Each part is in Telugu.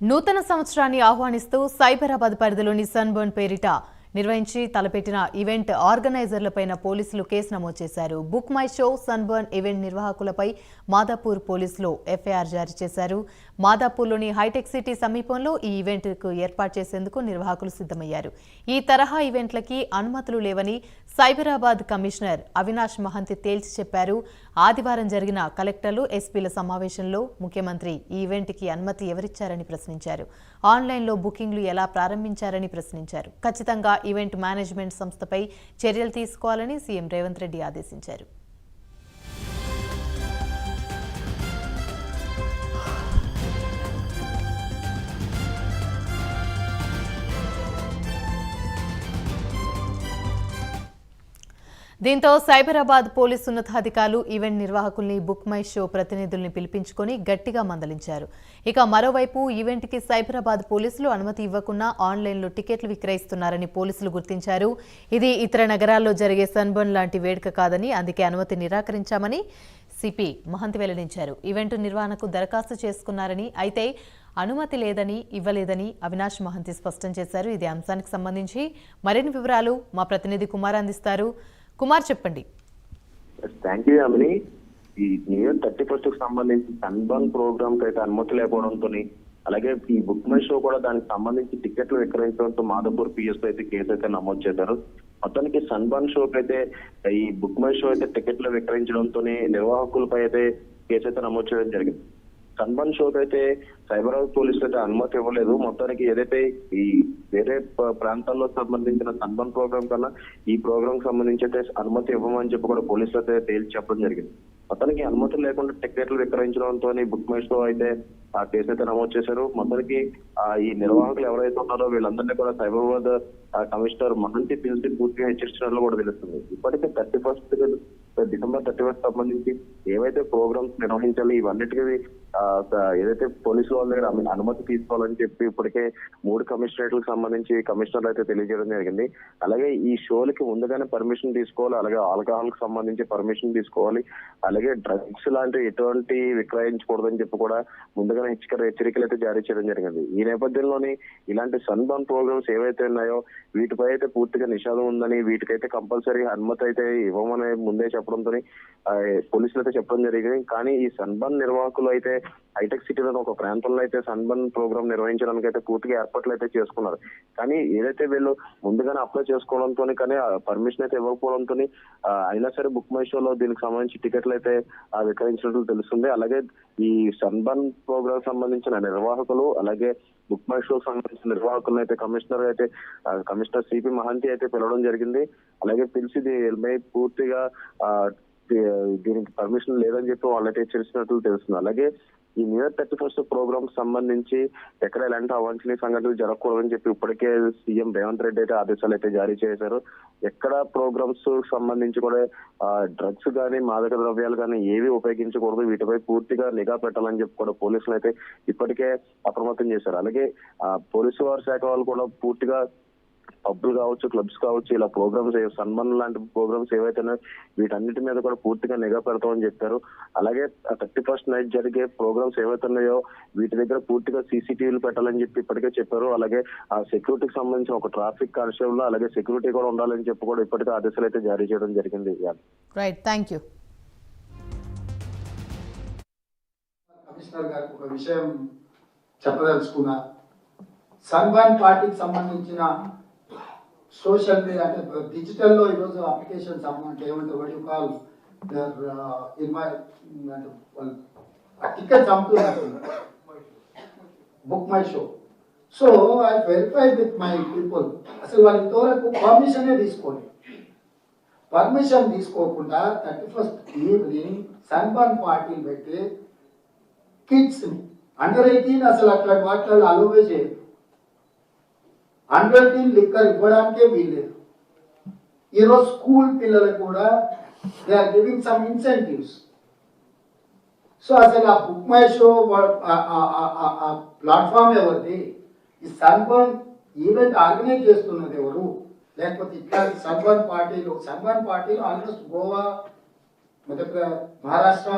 నూతన సంవత్సరాన్ని ఆహ్వానిస్తూ సైబరాబాద్ పరిధిలోని సన్బర్న్ పేరిట నిర్వహించి తలపెట్టిన ఈవెంట్ ఆర్గనైజర్లపైన పోలీసులు కేసు నమోదు చేశారు. Book My Show Sunburn event నిర్వాహకులపై Madhapur పోలీసులు ఎఫ్ఐఆర్ జారీ చేశారు. మాదాపూర్లోని హైటెక్ సిటీ సమీపంలో ఈ ఈవెంట్కు ఏర్పాటు చేసేందుకు నిర్వాహకులు సిద్ధమయ్యారు. ఈ తరహా ఈవెంట్లకి అనుమతులు లేవని సైబరాబాద్ కమిషనర్ అవినాష్ మహంతి తేల్చి చెప్పారు. ఆదివారం జరిగిన కలెక్టర్లు ఎస్పీల సమావేశంలో ముఖ్యమంత్రి ఈ ఈవెంట్కి అనుమతి ఎవరిచ్చారని ప్రశ్నించారు. ఆన్లైన్లో బుకింగ్లు ఎలా ప్రారంభించారని ప్రశ్నించారు. ఖచ్చితంగా ఈవెంట్ మేనేజ్మెంట్ సంస్థపై చర్యలు తీసుకోవాలని సీఎం రేవంత్ రెడ్డి ఆదేశించారు. దీంతో సైబరాబాద్ పోలీసు ఉన్నతాధికారులు ఈవెంట్ నిర్వాహకుల్ని బుక్ మై షో ప్రతినిధుల్ని పిలిపించుకొని గట్టిగా మందలించారు. ఇక మరోవైపు ఈవెంట్కి సైబరాబాద్ పోలీసులు అనుమతి ఇవ్వకుండా ఆన్లైన్లో టికెట్లు విక్రయిస్తున్నారని పోలీసులు గుర్తించారు. ఇది ఇతర నగరాల్లో జరిగే సన్బర్న్ లాంటి వేడుక కాదని అందుకే అనుమతి నిరాకరించామని సిపి మహంతి వెల్లడించారు. ఈవెంట్ నిర్వహణకు దరఖాస్తు చేసుకున్నారని అయితే అనుమతి లేదని ఇవ్వలేదని అవినాష్ మహంతి స్పష్టం చేశారు. ఇది అంశానికి సంబంధించి మరిన్ని వివరాలు మా ప్రతినిధి కుమార్ అందిస్తారు. కుమార్ చెప్పండి. థ్యాంక్ యూ యామిని ఈ న్యూ థర్టీ ఫస్ట్కు సంబంధించి సన్బర్న్ ప్రోగ్రామ్కి అయితే అనుమతి లేకపోవడంతో అలాగే ఈ బుక్ మై షో కూడా దానికి సంబంధించి టికెట్లు విక్రయించడంతో మాధవపూర్ పిఎస్ అయితే కేసు అయితే నమోదు చేశారు. మొత్తానికి సన్బర్న్ షోకి అయితే ఈ బుక్ మై షో అయితే టికెట్లు విక్రయించడంతో నిర్వాహకులపై అయితే కేసు అయితే నమోదు చేయడం జరిగింది. సన్మాన్ షోకి అయితే సైబరాబాద్ పోలీసులు అయితే అనుమతి ఇవ్వలేదు. మొత్తానికి ఏదైతే ఈ వేరే ప్రాంతాల్లో సంబంధించిన సన్బర్న్ ప్రోగ్రామ్ కన్నా ఈ ప్రోగ్రామ్ సంబంధించి అయితే అనుమతి ఇవ్వమని చెప్పి కూడా పోలీసులు అయితే తేల్చి చెప్పడం జరిగింది. మొత్తానికి అనుమతి లేకుండా టికెట్లు విక్రయించడంతో బుక్ మై షో అయితే ఆ కేసు అయితే నమోదు చేశారు. మొత్తానికి ఆ ఈ నిర్వాహకులు ఎవరైతే ఉన్నారో వీళ్ళందరినీ కూడా సైబరాబాద్ కమిషనర్ మహంతి పిలిచి పూర్తిగా హెచ్చరించినట్లు కూడా తెలుస్తుంది ఇప్పటికే thirty first December thirty first సంబంధించి ఏవైతే ప్రోగ్రామ్స్ నిర్వహించాలి ఇవన్నిటికీ ఏదైతే పోలీసుల వాళ్ళ దగ్గర అనుమతి తీసుకోవాలని చెప్పి ఇప్పటికే మూడు కమిషనరేట్లకు సంబంధించి కమిషనర్లు అయితే తెలియజేయడం జరిగింది. అలాగే ఈ షోలకి ముందుగానే పర్మిషన్ తీసుకోవాలి అలాగే ఆల్కహాల్కు సంబంధించి పర్మిషన్ తీసుకోవాలి అలాగే డ్రగ్స్ లాంటి ఎటువంటి విక్రయించకూడదని చెప్పి కూడా ముందుగానే హెచ్చరిక హెచ్చరికలు అయితే జారీ చేయడం జరిగింది. ఈ నేపథ్యంలోని ఇలాంటి సన్బర్న్ ప్రోగ్రామ్స్ ఏవైతే ఉన్నాయో వీటిపై అయితే పూర్తిగా నిషేధం ఉందని వీటికైతే కంపల్సరీ అనుమతి అయితే ఇవ్వమని ముందే చెప్పడంతో పోలీసులు అయితే చెప్పడం జరిగింది. కానీ ఈ సన్బర్న్ నిర్వాహకులు అయితే హైటెక్ సిటీలో ఒక ప్రాంతంలో అయితే సన్బర్న్ ప్రోగ్రామ్ నిర్వహించడానికి అయితే పూర్తిగా ఏర్పాట్లు అయితే చేసుకున్నారు. కానీ ఏదైతే వీళ్ళు ముందుగానే అప్లై చేసుకోవడంతో కానీ పర్మిషన్ అయితే ఇవ్వకపోవడంతో అయినా సరే బుక్ మై షోలో దీనికి సంబంధించి టికెట్లు అయితే విక్రయించినట్లు తెలుస్తుంది. అలాగే ఈ సన్బర్న్ ప్రోగ్రామ్ సంబంధించిన నిర్వాహకులు అలాగే బుక్ మై షో సంబంధించిన నిర్వాహకులను అయితే కమిషనర్ అయితే కమిషనర్ సిపి మహంతి అయితే పిలవడం జరిగింది. అలాగే పిలిచి దీనిపై పూర్తిగా దీనికి పర్మిషన్ లేదని చెప్పి వాళ్ళైతే హెచ్చరించినట్లు తెలుస్తుంది. అలాగే ఈ new year thirty first programme సంబంధించి ఎక్కడ ఎలాంటి అవాంఛనీయ సంఘటనలు జరగకూడదని చెప్పి ఇప్పటికే సీఎం రేవంత్ రెడ్డి అయితే ఆదేశాలు అయితే జారీ చేశారు. ఎక్కడ ప్రోగ్రామ్స్ సంబంధించి కూడా డ్రగ్స్ కానీ మాదక ద్రవ్యాలు కానీ ఏవి ఉపయోగించకూడదు వీటిపై పూర్తిగా నిఘా పెట్టాలని చెప్పి కూడా పోలీసులు అయితే ఇప్పటికే అప్రమత్తం చేశారు. అలాగే ఆ, పోలీసు వారి శాఖ వాళ్ళు కూడా పూర్తిగా పబ్బులు కావచ్చు క్లబ్స్ కావచ్చు ఇలా ప్రోగ్రామ్స్ సన్మాన్ లాంటి ప్రోగ్రామ్స్ ఏవైతే ఉన్నాయో వీటన్నిటి మీద కూడా పూర్తిగా నిఘా పెడతామని చెప్పారు. అలాగే థర్టీ ఫస్ట్ నైట్ జరిగే ప్రోగ్రామ్స్ ఏవైతే ఉన్నాయో వీటి దగ్గర పూర్తిగా సీసీటీవీలు పెట్టాలని చెప్పి ఇప్పటికే చెప్పారు. అలాగే ఆ సెక్యూరిటీకి సంబంధించిన ఒక ట్రాఫిక్ కానిస్టేబుల్ అలాగే సెక్యూరిటీ కూడా ఉండాలని చెప్పి కూడా ఇప్పటికే ఆదేశాలు అయితే జారీ చేయడం జరిగింది. రైట్ థ్యాంక్ యూ కమిషనర్ గారికి ఒక విషయం చెప్పదలుచుకున్నా. సన్బర్న్ పార్టీకి సంబంధించిన సోషల్ మీడియా అంటే డిజిటల్లో ఈరోజు అప్లికేషన్స్ అమౌంట్ ఏమంటే వడి కాల్ ఇన్వై అంటే వాళ్ళు ఆ టికెట్స్ అమ్ముతున్నారు Book My Show so I verify with my people అసలు వాళ్ళు ఇంతవరకు పర్మిషనే తీసుకోలేదు. పర్మిషన్ తీసుకోకుండా థర్టీ ఫస్ట్ ఈవినింగ్ సన్బర్న్ పార్టీలు పెట్టి కిడ్స్ అండర్ ఎయిటీన్ అసలు అట్లాంటి వాటిలో అలోవే చేయదు అండర్ టీన్ లిక్కర్ ఇవ్వడానికే వీల్లేదు. ఈరోజు స్కూల్ పిల్లలకు కూడా they are giving some incentives. So అసలు ఆ బుక్ మై షో ఆ ప్లాట్ఫామ్ ఎవరిది? ఈ సన్బర్న్ ఈవెంట్ ఆర్గనైజ్ చేస్తున్నది ఎవరు? లేకపోతే ఇట్లాంటి సన్బర్న్ పార్టీలు సన్బర్న్ పార్టీలు ఆల్మోస్ట్ గోవా మొదట మహారాష్ట్ర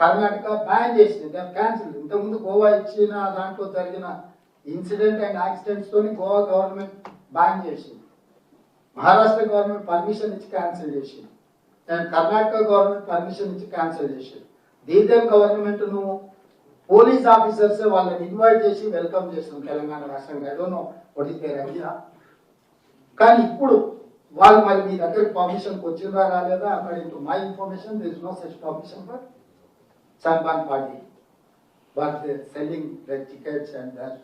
కర్ణాటక బ్యాన్ చేసింది. క్యాన్సిల్ ఇంతకుముందు గోవా ఇచ్చిన దాంట్లో జరిగిన ఇన్సిడెంట్ అండ్ యాక్సిడెంట్స్ తోని గోవా గవర్నమెంట్ బ్యాన్ చేసింది. మహారాష్ట్ర గవర్నమెంట్ పర్మిషన్ ఇచ్చి క్యాన్సిల్ చేసింది. అండ్ కర్ణాటక గవర్నమెంట్ పర్మిషన్ ఇచ్చి క్యాన్సిల్ చేసింది. దీదం గవర్నమెంట్ను పోలీస్ ఆఫీసర్స్ వాళ్ళని ఇన్వైట్ చేసి వెల్కమ్ చేస్తుంది తెలంగాణ రాష్ట్రంగా ఏదోనో డోంట్ నో ఐడియా కానీ ఇప్పుడు వాళ్ళు మరి మీ దగ్గరికి పర్మిషన్కి వచ్చిందా రాలేదా? According to my information this no such permission for Sunburn party but selling the tickets and that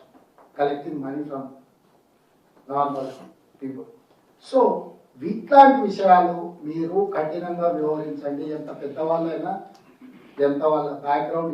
collecting money from normal people so ఇట్లాంటి విషయాలు మీరు కఠినంగా వ్యవహరించండి. ఎంత పెద్దవాళ్ళైనా ఎంత వాళ్ళ బ్యాక్గ్రౌండ్